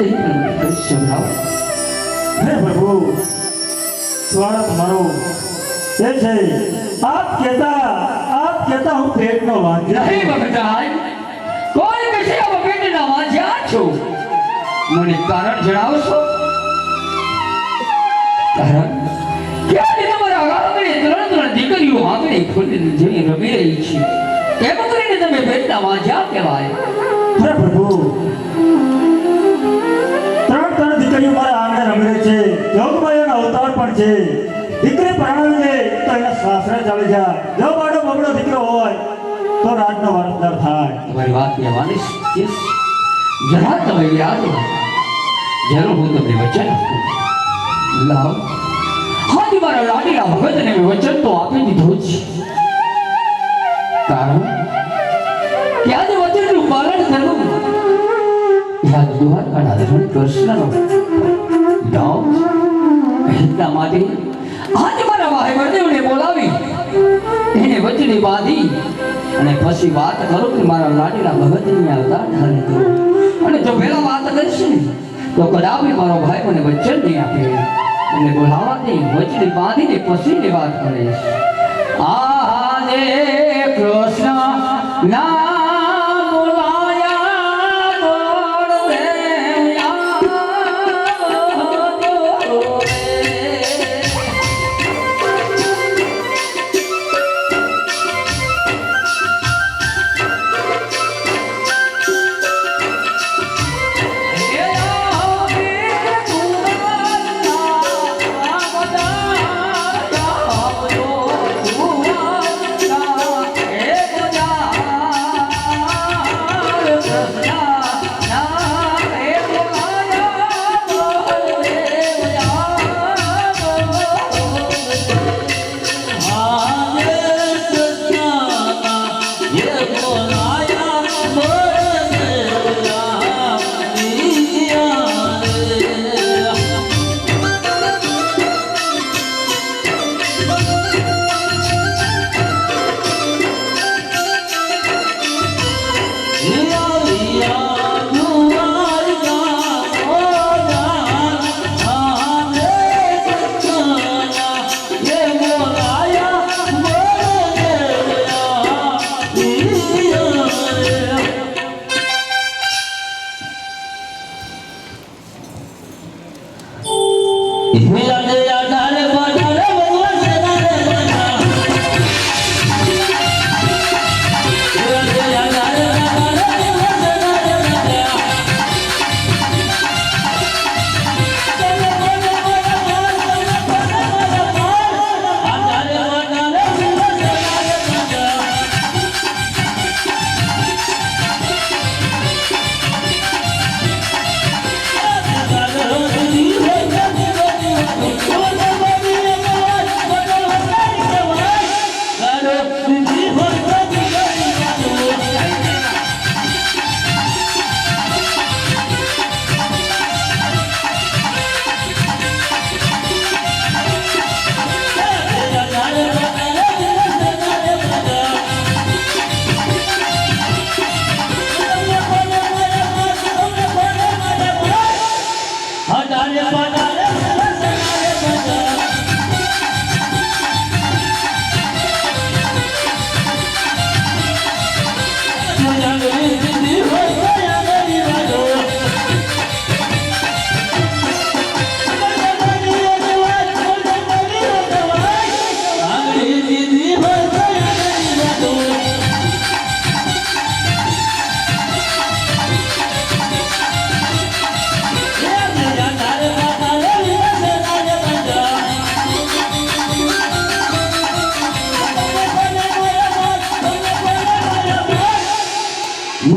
કંઈ સંભળાવો હે પ્રભુ સ્વાગત મારો એ છે આપ કહેતા આપ કહેતા હું પેટનો વાંચ્યો નહીં ભગતાઈ કોઈ વિષય પેટના વાંચ્યા છો? મને કારણ જણાવશો? કારણ? ક્યારે તમારા આંગણે ત્રણ ત્રણ દીકરીઓ આંગણે ખુલ્લી જેવી રમી રહી છે? એમ કરીને તમે પેટના વાંચ્યા કહેવાય. હે છે. દીકરી પરણાવી દે તો એના સાસરે ચાલી જાય જો બાળો બગડો દીકરો હોય, તો રાજનો વારસદાર થાય. તમારી વાત કહેવાની છે. જરા તમે યાદ જરૂર હું તમને વચન લાવ. હાજી મારા લાડીલા ભગતને મેં વચન તો આપી દીધું છે કારણ કે આજે વચનનું પાલન કરવું. યાદ દુહાર કાઢા કૃષ્ણનો એટલા માટે આજે મારા વરદેવને બોલાવી, એને વચડી બાંધી અને પછી વાત કરું કે મારા લાડીના ભગતની આવતા ધારણ કરો અને જો પહેલા વાત કરશે ને, તો કદાપી મારો ભાઈ મને વચન નહીં આપે. એને બોલાવાથી વચડી બાંધીને પછીની વાત કરે આ કૃષ્ણ, ના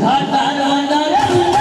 ಧಾರ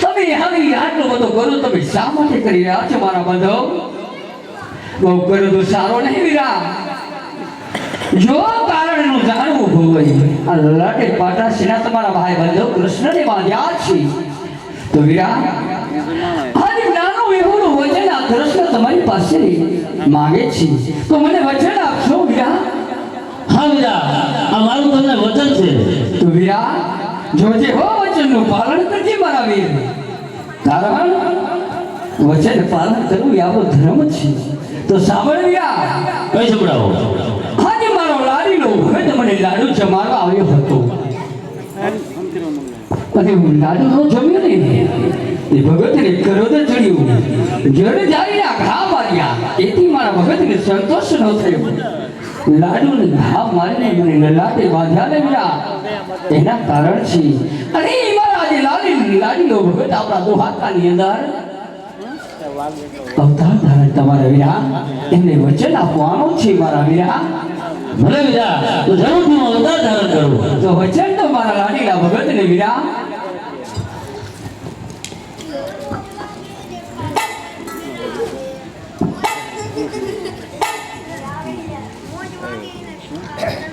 તમે આવી આટલો બધો કરો તમે શા માટે કરી રહ્યા છો મારા બંધો? બહુ કરો તો સારો નહીં વીરા. જો કારણનું જાણવું હોય આ પાટા સિના તમારા ભાઈ બંધો? કૃષ્ણને બાંધ્યા છે. તો વીરા આજે નાનું એવું વચન આ કૃષ્ણ તમારી પાસે માંગે છે. તો મને વચન આપશો વીરા? હા વીરા આ મારું તમને વચન છે. તો વીરા જોજે હો વચનનું પાલન કરજે મારા વીર કારણ વચન પાલન કરવું એ આપણો ધર્મ છે. તો સાંભળ્યા? કઈ સંભળાવો? આજે મારો લાડીલો તો મને લાડુ જમાડવા આવ્યો હતો. અને હું લાડુ નો જમ્યો ને એ ભગતને કરોદ ચડ્યું. જડ જાળીના ઘા માર્યા. એથી મારા ભગતને સંતોષ ન થયો. લાડુને ઘા મારીને મને લલાટે બાંધ્યા ને વીરા એના કારણ છે. અરે મારા આજે લાડી લાડીનો ભગત આપણા દોહાતાની અંદર. અવતાર ધારણ તમારા વીરા એમને વચન આપવાનું છે મારા વીરા ભલે વીરા તો જરૂરથી હું અવતાર ધારણ કરું. તો વચન તો મારા લાડીલા ભગત ને વીરા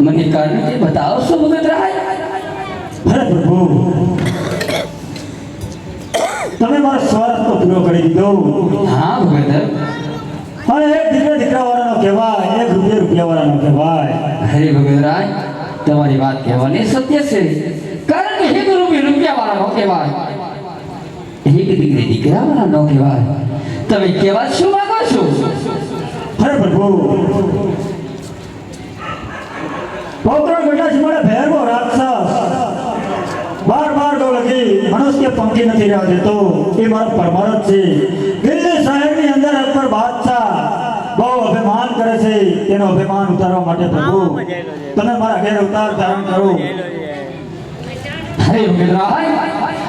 મને કારણ કે બતાવશો ભગત રાય ભરત પ્રભુ તમે મારો સ્વાર્થ તો પૂરો કરી દીધો હા ભગત હવે એક દીકરા દીકરા વાળાનો કહેવાય એક રૂપિયા રૂપિયા વાળાનો કહેવાય હરે ભગત રાય તમારી વાત કહેવાની સત્ય છે કારણ કે એક રૂપિયા રૂપિયા વાળાનો કહેવાય એક દીકરી દીકરા વાળાનો કહેવાય તમે કહેવા શું માંગો છો હરે પ્રભુ બેટા છે મારે ભેરવો રાક્ષસ બાર બાર ગો લગી મનુષ્ય પંક્તિ નથી રહેવા દેતો એ મારો જ છે. દિલ્હી શહેરની અંદર અકબર બાદશાહ બહુ અભિમાન કરે છે. તેનો અભિમાન ઉતારવા માટે પ્રભુ તમે મારા ઘેર અવતાર ધારણ કરો. રાય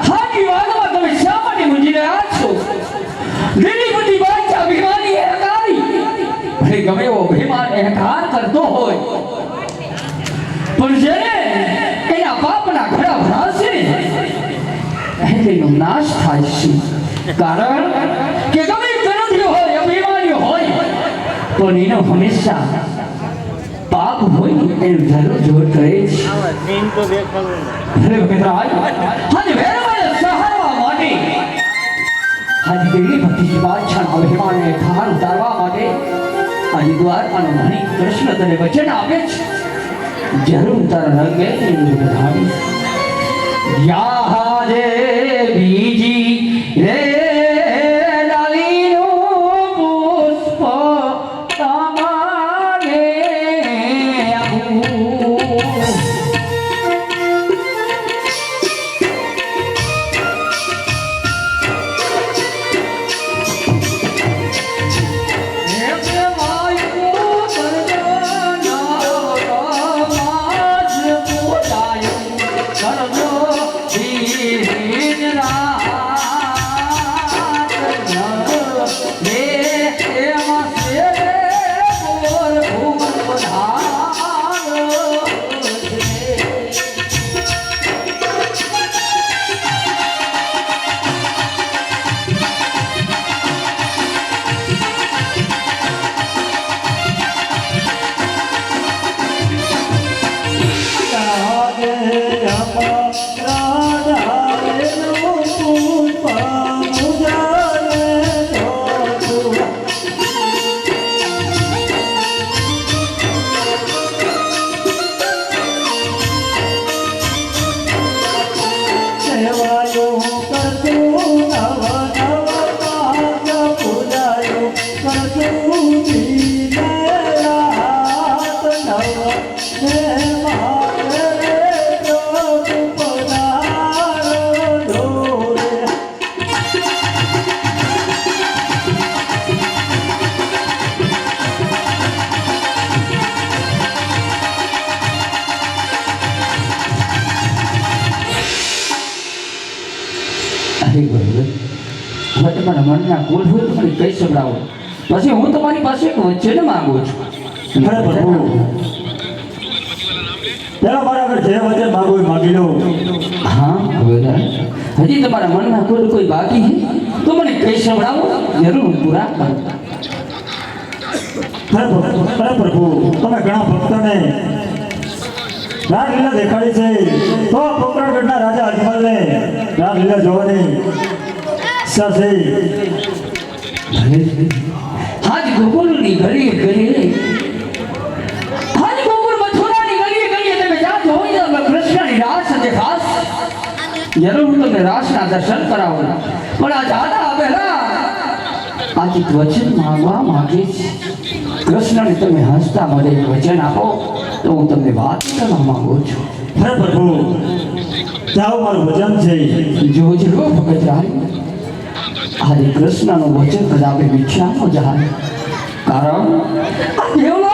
હાજી વાતમાં તમે શા માટે મૂંઝી રહ્યા છો? લીલી બધી બાદશાહ અભિમાની અહંકારી. ભલે ગમે એવો અભિમાન અહંકાર કરતો હોય પણ જેને એના પાપના ઘડા ભરાશે ને એનો નાશ થાય છે. કારણ કે ગમે ગણતરી હોય, અભિમાની હોય, પણ એનો હંમેશા પાપ હોય ને એનું જરૂર જોર કરે છે આજે વેરવાને સહારવા માટે. આજે દેવી ભક્તિ બાદશાહના અભિમાનને ઠાર ઉતારવા માટે આજે દ્વારકાનો ધણી કૃષ્ણ તને વચન આપે છે. જરૂર તારા રંગે વધાવીશ યા જે બીજી રે તમારા મનના કુલ હોય તો મને કહી સંભળાવો. પછી હું તમારી પાસે એક વચન માંગુ છું. પેલા મારા આગળ જે વચન માગવું એ માગી લો. હા હવે હજી તમારા મનમાં કુલ કોઈ બાકી છે? તો મને કહી સંભળાવો. જરૂર હું પૂરા કરું. હે પ્રભુ તમે ઘણા ભક્તોને રાસલીલા દેખાડી છે. તો પોકરણગઢના રાજા અજમલને રાસલીલા જોવાની છે આજ ગોકુળની ગલીએ ગલીએ. આજ ગોકુળ મથુરાની ગલીએ ગલીએ તમે જ્યાં જોઈ જાઓ કૃષ્ણની રાસ છે ખાસ. જરૂર હું તમને રાસના દર્શન કરાવું. પણ આ દાદા બેલા આજે એક વચન માંગવા માંગે છે કૃષ્ણને તમે હસતા મને વચન આપો તો હું તમને વાત કરવા માંગુ છું. હે પ્રભુ જાઓ મારું વચન છે. જોજો ભગત રાય આજે કૃષ્ણનું વચન કદાપે મિથ્યા ન જાય કારણ આ દેવલો